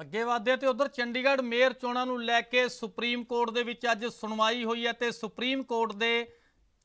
ਅੱਗੇ ਵਧਦੇ ਤੇ ਉਧਰ ਚੰਡੀਗੜ੍ਹ ਮੇਅਰ ਚੋਣਾਂ ਨੂੰ ਲੈ ਕੇ ਸੁਪਰੀਮ ਕੋਰਟ ਦੇ ਵਿੱਚ ਅੱਜ ਸੁਣਵਾਈ ਹੋਈ ਹੈ ਤੇ ਸੁਪਰੀਮ ਕੋਰਟ ਦੇ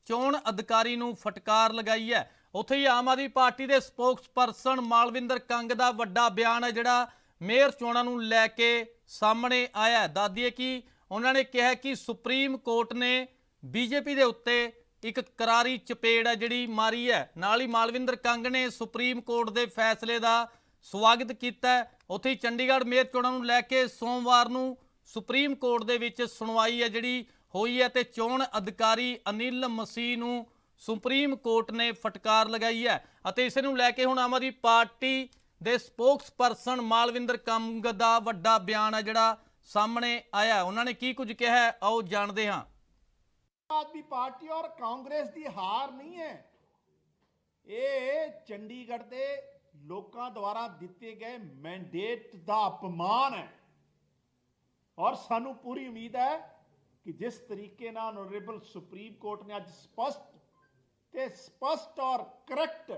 ਚੋਣ ਅਧਿਕਾਰੀ ਨੂੰ ਫਟਕਾਰ ਲਗਾਈ ਹੈ। ਉੱਥੇ ਹੀ ਆਮ ਆਦਮੀ ਪਾਰਟੀ ਦੇ ਸਪੋਕਸਪਰਸਨ ਮਾਲਵਿੰਦਰ ਕੰਗ ਦਾ ਵੱਡਾ ਬਿਆਨ ਹੈ, ਜਿਹੜਾ ਮੇਅਰ ਚੋਣਾਂ ਨੂੰ ਲੈ ਕੇ ਸਾਹਮਣੇ ਆਇਆ ਹੈ। ਦੱਸਦੀਏ ਕਿ ਉਹਨਾਂ ਨੇ ਕਿਹਾ ਕਿ ਸੁਪਰੀਮ ਕੋਰਟ ਨੇ ਬੀਜੇਪੀ ਦੇ ਉੱਤੇ ਇੱਕ ਕਰਾਰੀ ਚਪੇੜ ਹੈ, ਜਿਹੜੀ ਮਾਰੀ ਹੈ। ਨਾਲ ਹੀ ਮਾਲਵਿੰਦਰ ਕੰਗ ਨੇ ਸੁਪਰੀਮ ਕੋਰਟ ਦੇ ਫੈਸਲੇ ਦਾ ਸਵਾਗਤ ਕੀਤਾ ਉੱਥੇ ਚੰਡੀਗੜ੍ਹ ਮੇਅਰ ਚੋਣਾਂ ਨੂੰ ਲੈ ਕੇ ਸੋਮਵਾਰ ਨੂੰ ਸੁਪਰੀਮ ਕੋਰਟ ਦੇ ਵਿੱਚ ਸੁਣਵਾਈ ਹੈ ਜਿਹੜੀ ਹੋਈ ਹੈ ਤੇ ਚੋਣ ਅਧਿਕਾਰੀ ਅਨਿਲ ਮਸੀਹ ਨੂੰ ਸੁਪਰੀਮ ਕੋਰਟ ਨੇ ਫਟਕਾਰ ਲਗਾਈ ਹੈ ਅਤੇ ਇਸ ਨੂੰ ਲੈ ਕੇ ਹੁਣ ਆਮ ਆਦਮੀ ਪਾਰਟੀ ਦੇ ਸਪੋਕਸਪਰਸਨ ਮਾਲਵਿੰਦਰ ਕੰਗ ਦਾ ਵੱਡਾ ਬਿਆਨ ਹੈ ਜਿਹੜਾ ਸਾਹਮਣੇ ਆਇਆ ਉਹਨਾਂ ਨੇ ਕੀ ਕੁਝ ਕਿਹਾ ਆਓ ਜਾਣਦੇ ਹਾਂ। ਆਦਮੀ ਪਾਰਟੀ ਔਰ ਕਾਂਗਰਸ ਦੀ ਹਾਰ ਨਹੀਂ ਹੈ। ਇਹ ਚੰਡੀਗੜ੍ਹ ਦੇ ਲੋਕਾਂ ਦੁਆਰਾ ਦਿੱਤੇ ਗਏ ਮੈਂਡੇਟ ਦਾ ਅਪਮਾਨ ਹੈ। ਔਰ ਸਾਨੂੰ ਪੂਰੀ ਉਮੀਦ ਹੈ ਕਿ ਜਿਸ ਤਰੀਕੇ ਨਾਲ ਆਨਰੇਬਲ ਸੁਪਰੀਮ ਕੋਰਟ ਨੇ ਅੱਜ ਸਪਸ਼ਟ ਤੇ ਸਪਸ਼ਟ ਔਰ ਕਰੈਕਟ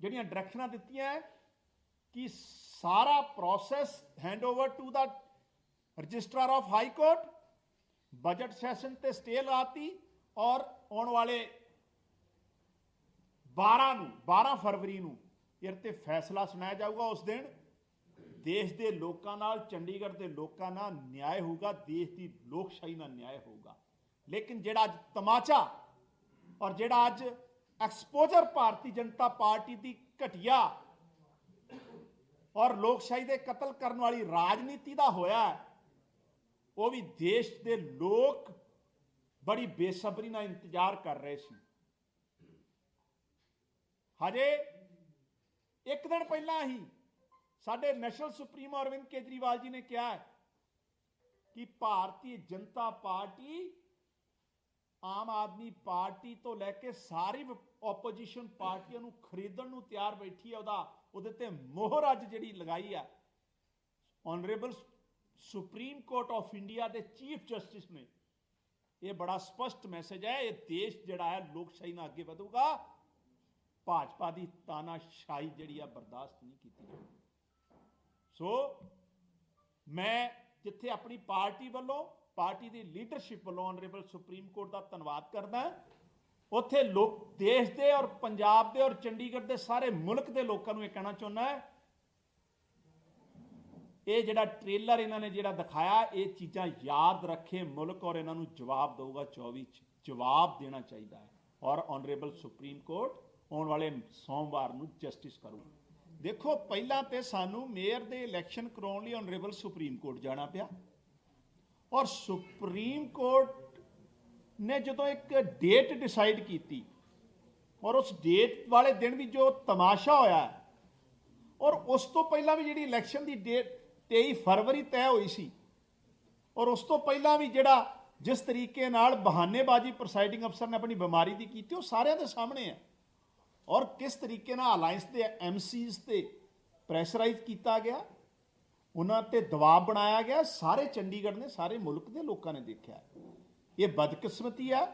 ਜਿਹੜੀਆਂ ਡਾਇਰੈਕਸ਼ਨਾਂ ਦਿੱਤੀਆਂ ਕਿ ਸਾਰਾ process handover to the registrar of high court budget session ਤੇ ਸਟੇ ਲਾਤੀ ਔਰ ਆਉਣ ਵਾਲੇ 12 ਨੂੰ 12 ਫਰਵਰੀ ਨੂੰ ਇਹ ਤੇ ਫੈਸਲਾ ਸੁਣਾਇਆ ਜਾਊਗਾ ਉਸ ਦਿਨ। ਦੇਸ਼ ਦੇ ਲੋਕਾਂ ਨਾਲ, ਚੰਡੀਗੜ੍ਹ ਦੇ ਲੋਕਾਂ ਨਾਲ ਨਿਆਂ ਹੋਊਗਾ, ਦੇਸ਼ ਦੀ ਲੋਕਸ਼ਾਹੀ ਨਾਲ ਨਿਆਂ ਹੋਊਗਾ। ਲੇਕਿਨ ਜਿਹੜਾ ਅੱਜ ਤਮਾਚਾ ਔਰ ਜਿਹੜਾ ਅੱਜ ਐਕਸਪੋਜ਼ਰ ਭਾਰਤੀ ਜਨਤਾ ਪਾਰਟੀ ਦੀ ਘਟਿਆ ਔਰ ਲੋਕਸ਼ਾਹੀ ਦੇ ਕਤਲ ਕਰਨ ਵਾਲੀ ਰਾਜਨੀਤੀ ਦਾ ਹੋਇਆ ਉਹ ਵੀ ਦੇਸ਼ ਦੇ ਲੋਕ ਬੜੀ ਬੇਸਬਰੀ ਨਾਲ ਇੰਤਜ਼ਾਰ ਕਰ ਰਹੇ ਸੀ। ਹਜੇ ਇੱਕ ਦਿਨ ਪਹਿਲਾਂ ਹੀ ਸਾਡੇ ਨੈਸ਼ਨਲ ਸੁਪਰੀਮ ਅਰਵਿੰਦ ਕੇਜਰੀਵਾਲ ਜੀ ਨੇ ਕਿਹਾ ਕਿ ਭਾਰਤੀ ਜਨਤਾ ਪਾਰਟੀ ਆਮ ਆਦਮੀ ਪਾਰਟੀ ਤੋਂ ਲੈ ਕੇ ਸਾਰੀ ਆਪੋਜੀਸ਼ਨ ਪਾਰਟੀਆਂ ਨੂੰ ਖਰੀਦਣ ਨੂੰ ਤਿਆਰ ਬੈਠੀ ਹੈ, ਉਹਦਾ ਉਹਦੇ ਤੇ ਮੋਹਰ ਅੱਜ ਜਿਹੜੀ ਲਗਾਈ ਹੈ। Honourable supreme court of India ਦੇ ਚੀਫ ਜਸਟਿਸ ਨੇ। ਇਹ ਬੜਾ ਸਪਸ਼ਟ ਮੈਸੇਜ ਹੈ, ਇਹ ਦੇਸ਼ ਜਿਹੜਾ ਹੈ, ਲੋਕਸ਼ਾਹੀ ਨਾਲ ਅੱਗੇ ਵਧੂਗਾ। ਭਾਜਪਾ ਦੀ ਤਾਨਾਸ਼ਾਹੀ ਜਿਹੜੀ ਆ ਬਰਦਾਸ਼ਤ ਨਹੀਂ ਕੀਤੀ ਜਾਊਗੀ ਸੋ ਮੈਂ ਜਿੱਥੇ ਆਪਣੀ ਪਾਰਟੀ ਵੱਲੋਂ, ਪਾਰਟੀ ਦੀ ਲੀਡਰਸ਼ਿਪ ਵੱਲੋਂ ਆਨਰੇਬਲ ਸੁਪਰੀਮ ਕੋਰਟ ਦਾ ਧੰਨਵਾਦ ਕਰਦਾ, ਉੱਥੇ ਲੋਕ, ਦੇਸ਼ ਦੇ ਔਰ ਪੰਜਾਬ ਦੇ ਔਰ ਚੰਡੀਗੜ੍ਹ ਦੇ ਸਾਰੇ ਮੁਲਕ ਦੇ ਲੋਕਾਂ ਨੂੰ ਇਹ ਕਹਿਣਾ ਚਾਹੁੰਦਾ ਹੈ, ਇਹ ਜਿਹੜਾ ਟ੍ਰੇਲਰ ਇਹਨਾਂ ਨੇ ਜਿਹੜਾ ਦਿਖਾਇਆ, ਇਹ ਚੀਜ਼ਾਂ ਯਾਦ ਰੱਖੇ ਮੁਲਕ ਔਰ ਇਹਨਾਂ ਨੂੰ ਜਵਾਬ ਦਊਗਾ 24 ਚ, ਜਵਾਬ ਦੇਣਾ ਚਾਹੀਦਾ ਹੈ। ਔਰ ਆਨਰੇਬਲ ਸੁਪਰੀਮ ਕੋਰਟ ਆਉਣ ਵਾਲੇ ਸੋਮਵਾਰ ਨੂੰ ਜਸਟਿਸ ਕਰੋ। ਦੇਖੋ, ਪਹਿਲਾਂ ਤੇ ਸਾਨੂੰ ਮੇਅਰ ਦੇ ਇਲੈਕਸ਼ਨ ਕਰਾਉਣ ਲਈ ਆਨਰੇਬਲ ਸੁਪਰੀਮ ਕੋਰਟ ਜਾਣਾ ਪਿਆ। ਔਰ ਸੁਪਰੀਮ ਕੋਰਟ ਨੇ ਜਦੋਂ ਇੱਕ ਡੇਟ ਡਿਸਾਈਡ ਕੀਤੀ, ਔਰ ਉਸ ਡੇਟ ਵਾਲੇ ਦਿਨ ਵੀ ਜੋ ਤਮਾਸ਼ਾ ਹੋਇਆ, ਔਰ ਉਸ ਤੋਂ ਪਹਿਲਾਂ ਵੀ ਜਿਹੜੀ ਇਲੈਕਸ਼ਨ ਦੀ ਡੇਟ 23 ਫਰਵਰੀ ਤੈਅ ਹੋਈ ਸੀ, ਔਰ ਉਸ ਤੋਂ ਪਹਿਲਾਂ ਵੀ ਜਿਹੜਾ ਜਿਸ ਤਰੀਕੇ ਨਾਲ ਬਹਾਨੇਬਾਜ਼ੀ ਪ੍ਰੈਜ਼ਾਈਡਿੰਗ ਅਫਸਰ ਨੇ ਆਪਣੀ ਬਿਮਾਰੀ ਦੀ ਕੀਤੀ, ਉਹ ਸਾਰਿਆਂ ਦੇ ਸਾਹਮਣੇ ਹੈ। ਔਰ ਕਿਸ ਤਰੀਕੇ ਨਾਲ ਅਲਾਈਅੰਸ ਦੇ ਐਮਸੀਜ਼ ਤੇ ਪ੍ਰੈਸ਼ਰਾਈਜ਼ ਕੀਤਾ ਗਿਆ ਉਹਨਾਂ ਤੇ ਦਬਾਅ ਬਣਾਇਆ ਗਿਆ ਸਾਰੇ ਚੰਡੀਗੜ੍ਹ ਨੇ ਸਾਰੇ ਮੁਲਕ ਦੇ ਲੋਕਾਂ ਨੇ ਦੇਖਿਆ। ਇਹ ਬਦਕਿਸਮਤੀ ਆ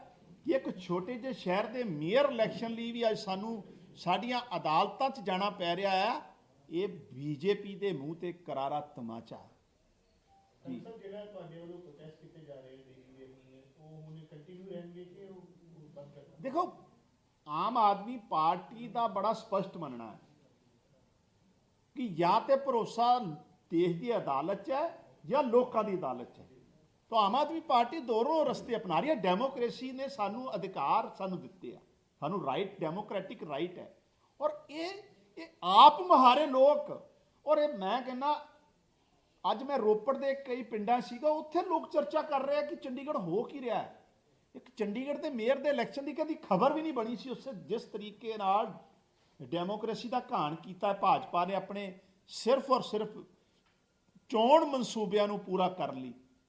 ਕਿ ਇੱਕ ਛੋਟੇ ਜਿਹੇ ਸ਼ਹਿਰ ਦੇ ਮੇਅਰ ਇਲੈਕਸ਼ਨ ਲਈ ਵੀ ਅੱਜ ਸਾਨੂੰ ਸਾਡੀਆਂ ਅਦਾਲਤਾਂ 'ਚ ਜਾਣਾ ਪੈ ਰਿਹਾ ਆ ਇਹ ਬੀਜੇਪੀ ਦੇ ਮੂੰਹ ਤੇ ਕਰਾਰਾ ਤਮਾਚਾ। ਜਿਹੜਾ ਤੁਹਾਡੇ ਵੱਲੋਂ ਪ੍ਰੋਟੈਸਟ ਕੀਤੇ ਜਾ ਰਹੇ ਦਿੱਲੀ ਦੇ ਮਹੀਨੇ ਉਹ ਹੁਣ ਕੰਟੀਨਿਊ ਰਹਿਣਗੇ ਕਿ ਉਹ ਉਹ ਬੰਦ ਕਰਨਾ ਦੇਖੋ ਆਮ ਆਦਮੀ ਪਾਰਟੀ ਦਾ ਬੜਾ ਸਪਸ਼ਟ ਮੰਨਣਾ ਹੈ ਕਿ ਜਾਂ ਤੇ ਭਰੋਸਾ ਦੇਸ਼ ਦੀ ਅਦਾਲਤ 'ਚ ਹੈ ਜਾਂ ਲੋਕਾਂ ਦੀ ਅਦਾਲਤ 'ਚ ਹੈ। ਤਾਂ ਆਮ ਆਦਮੀ ਪਾਰਟੀ ਦੋਨੋਂ ਰਸਤੇ ਅਪਣਾ ਰਹੀ ਹੈ। ਡੈਮੋਕ੍ਰੇਸੀ ਨੇ ਸਾਨੂੰ ਅਧਿਕਾਰ ਸਾਨੂੰ ਦਿੱਤੇ ਆ। ਸਾਨੂੰ ਰਾਈਟ ਡੈਮੋਕ੍ਰੈਟਿਕ ਰਾਈਟ ਹੈ। ਔਰ ਇਹ ਇਹ ਆਪ ਮਹਾਰੇ ਲੋਕ, ਔਰ ਇਹ ਮੈਂ ਕਹਿੰਦਾ, ਅੱਜ ਮੈਂ ਰੋਪੜ ਦੇ ਕਈ ਪਿੰਡਾਂ ਸੀਗਾ, ਉੱਥੇ ਲੋਕ ਚਰਚਾ ਕਰ ਰਹੇ ਆ ਕਿ ਚੰਡੀਗੜ੍ਹ ਹੋ ਕੀ ਰਿਹਾ ਹੈ। ਇੱਕ ਚੰਡੀਗੜ੍ਹ ਦੇ ਮੇਅਰ ਦੇ ਇਲੈਕਸ਼ਨ ਦੀ ਕਦੀ ਖਬਰ ਵੀ ਨਹੀਂ ਬਣੀ ਸੀ ਉਸੇ ਜਿਸ ਤਰੀਕੇ ਨਾਲ ਡੈਮੋਕ੍ਰੇਸੀ ਦਾ ਘਾਣ ਕੀਤਾ, ਭਾਜਪਾ ਨੇ ਆਪਣੇ ਸਿਰਫ ਔਰ ਸਿਰਫ ਚੋਣ ਮਨਸੂਬਿਆਂ ਨੂੰ ਪੂਰਾ ਕਰਨ ਲਈ।